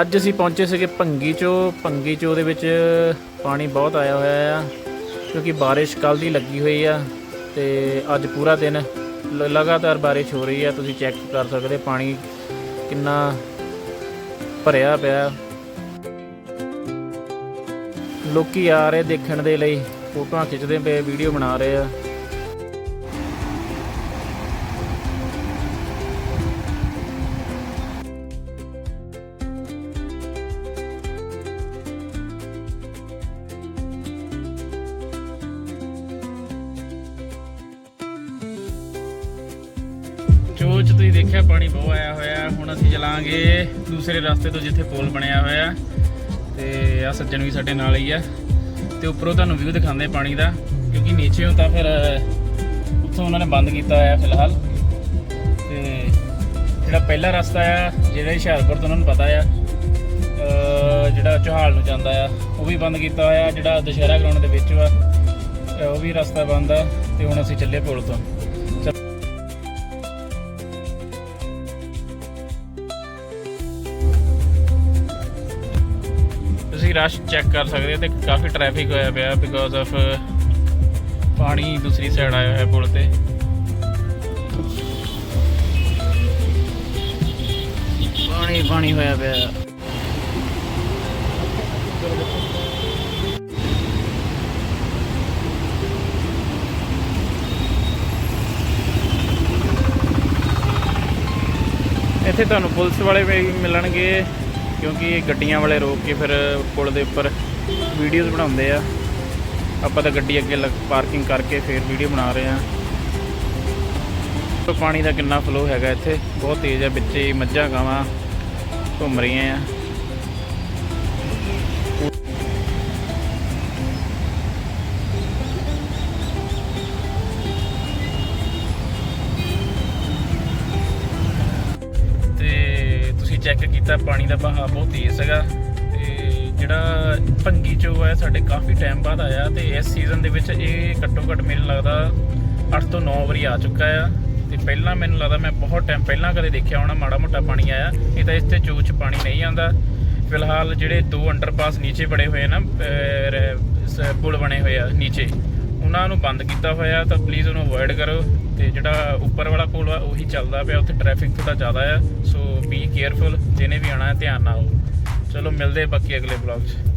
ਅੱਜ ਅਸੀਂ ਪਹੁੰਚੇ ਸੀਗੇ ਭੰਗੀ ਚੋ ਭੰਗੀ ਚੋ ਦੇ ਵਿੱਚ ਪਾਣੀ ਬਹੁਤ ਆਇਆ ਹੋਇਆ ਆ, ਕਿਉਂਕਿ ਬਾਰਿਸ਼ ਕੱਲ ਦੀ ਲੱਗੀ ਹੋਈ ਆ ਤੇ ਅੱਜ ਪੂਰਾ ਦਿਨ ਲ- ਲਗਾਤਾਰ ਬਾਰਿਸ਼ ਹੋ ਰਹੀ ਆ, ਤੁਸੀਂ ਚੈੱਕ ਕਰ ਸਕਦੇ, ਪਾਣੀ ਕਿੰਨਾ ਭਰਿਆ ਪਿਆ। ਲੋਕੀ ਆ ਰਹੇ ਦੇਖਣ ਦੇ ਲਈ, ਫੋਟੋਆਂ ਖਿੱਚਦੇ ਪਏ, ਵੀਡੀਓ ਬਣਾ ਰਹੇ ਆ। ਤੁਸੀਂ ਦੇਖਿਆ ਪਾਣੀ ਬਹੁਤ ਆਇਆ ਹੋਇਆ, ਹੁਣ ਅਸੀਂ ਚਲਾਂਗੇ ਦੂਸਰੇ ਰਸਤੇ ਤੋਂ ਜਿੱਥੇ ਪੁਲ ਬਣਿਆ ਹੋਇਆ। ਤੇ ਆ ਸੱਜਣ ਵੀ ਸਾਡੇ ਨਾਲ ਹੀ ਆ। ਤੇ ਉੱਪਰੋਂ ਤੁਹਾਨੂੰ ਵਿਊ ਦਿਖਾਉਂਦੇ ਪਾਣੀ ਦਾ, ਕਿਉਂਕਿ ਨੀਚੇੋਂ ਤਾਂ ਫਿਰ, ਉੱਥੋਂ ਉਹਨਾਂ ਨੇ ਬੰਦ ਕੀਤਾ ਹੋਇਆ ਫਿਲਹਾਲ। ਤੇ ਜਿਹੜਾ ਪਹਿਲਾ ਰਸਤਾ ਆ, ਜਿਹੜਾ ਹੁਸ਼ਿਆਰਪੁਰ ਤੋਂ ਉਹਨਾਂ ਨੂੰ ਪਤਾ ਆ ਜਿਹੜਾ ਚੋਹਾਲ ਨੂੰ ਜਾਂਦਾ ਆ, ਉਹ ਵੀ ਬੰਦ ਕੀਤਾ ਹੋਇਆ, ਜਿਹੜਾ ਦੁਸ਼ਹਿਰਾ ਗਰਾਊਂਡ ਦੇ ਵਿੱਚ ਵਾ, ਉਹ ਵੀ ਰਸਤਾ ਬੰਦ ਆ, ਤੇ ਹੁਣ ਅਸੀਂ ਚੱਲੇ ਪੁਲ ਤੋਂ। ਤੁਸੀਂ ਰਸ਼ ਚੈੱਕ ਕਰ ਸਕਦੇ ਹੋ ਤੇ ਕਾਫੀ ਟ੍ਰੈਫਿਕ ਹੋਇਆ ਪਿਆ ਬਿਕੋਜ਼ ਆਫ ਪਾਣੀ ਦੂਸਰੀ ਸਾਈਡ ਆਇਆ ਹੋਇਆ ਪੁਲ ਤੇ। ਪਾਣੀ ਪਾਣੀ ਹੋਇਆ ਪਿਆ। ਇੱਥੇ ਤੁਹਾਨੂੰ ਪੁਲਿਸ ਵਾਲੇ ਵੀ ਮਿਲਣਗੇ। ਕਿਉਂਕਿ ਇਹ ਗੱਡੀਆਂ ਵਾਲੇ ਰੋਕ ਕੇ ਫਿਰ ਪੁਲ ਦੇ ਉੱਪਰ ਵੀਡੀਓਜ਼ ਬਣਾਉਂਦੇ ਆ। ਆਪਾਂ ਤਾਂ ਗੱਡੀ ਅੱਗੇ ਪਾਰਕਿੰਗ ਕਰਕੇ ਫਿਰ ਵੀਡੀਓ ਬਣਾ ਰਹੇ ਆ। ਪਾਣੀ ਦਾ ਕਿੰਨਾ ਫਲੋ ਹੈਗਾ ਇੱਥੇ। ਬਹੁਤ ਤੇਜ਼ ਹੈ ਵਿੱਚੇ ਹੀ ਮੱਝਾਂ, ਗਾਵਾਂ ਘੁੰਮ ਰਹੀਆਂ ਆ। ਚੈੱਕ ਕੀਤਾ ਪਾਣੀ ਦਾ ਬਹਾਅ ਬਹੁਤ ਤੇਜ਼ ਹੈਗਾ ਤੇ ਜਿਹੜਾ ਭੰਗੀ ਚੋ ਹੈ ਸਾਡੇ ਕਾਫੀ ਟਾਈਮ ਬਾਅਦ ਆਇਆ ਤੇ ਇਸ ਸੀਜ਼ਨ ਦੇ ਵਿੱਚ ਇਹ ਘੱਟੋ ਘੱਟ ਮੈਨੂੰ ਲੱਗਦਾ 8 ਤੋਂ 9 ਵਾਰੀ ਆ ਚੁੱਕਾ ਆ ਤੇ ਪਹਿਲਾਂ ਮੈਨੂੰ ਲੱਗਦਾ ਮੈਂ ਬਹੁਤ ਟਾਈਮ ਪਹਿਲਾਂ ਕਦੇ ਦੇਖਿਆ ਹੋਣਾ ਮਾੜਾ ਮੋਟਾ ਪਾਣੀ ਆਇਆ ਇਹ ਤਾਂ ਇਸ ਤੇ ਚੋਚ ਪਾਣੀ ਨਹੀਂ ਆਉਂਦਾ। ਫਿਲਹਾਲ ਜਿਹੜੇ ਦੋ ਅੰਡਰਪਾਸ ਨੀਚੇ ਬੜੇ ਹੋਏ ਨਾ ਅਹ, ਪੁਲ ਬਣੇ ਹੋਏ ਆ ਨੀਚੇ ਉਹਨਾਂ ਨੂੰ ਬੰਦ ਕੀਤਾ ਹੋਇਆ ਤਾਂ ਪਲੀਜ਼ ਉਹਨੂੰ ਅਵੋਇਡ ਕਰੋ ਤੇ ਜਿਹੜਾ ਉੱਪਰ ਵਾਲਾ ਪੁਲ ਆ ਉਹੀ ਚੱਲਦਾ ਪਿਆ ਉੱਥੇ ਟ੍ਰੈਫਿਕ ਥੋੜਾ ਜ਼ਿਆਦਾ ਆ ਸੋ ਕੇਅਰਫੁਲ ਜਿਹਨੇ ਵੀ ਆਣਾ ਹੈ ਧਿਆਨ ਨਾਲ ਆਓ। ਚਲੋ ਮਿਲਦੇ ਬਾਕੀ ਅਗਲੇ ਵਲੌਗ 'ਚ।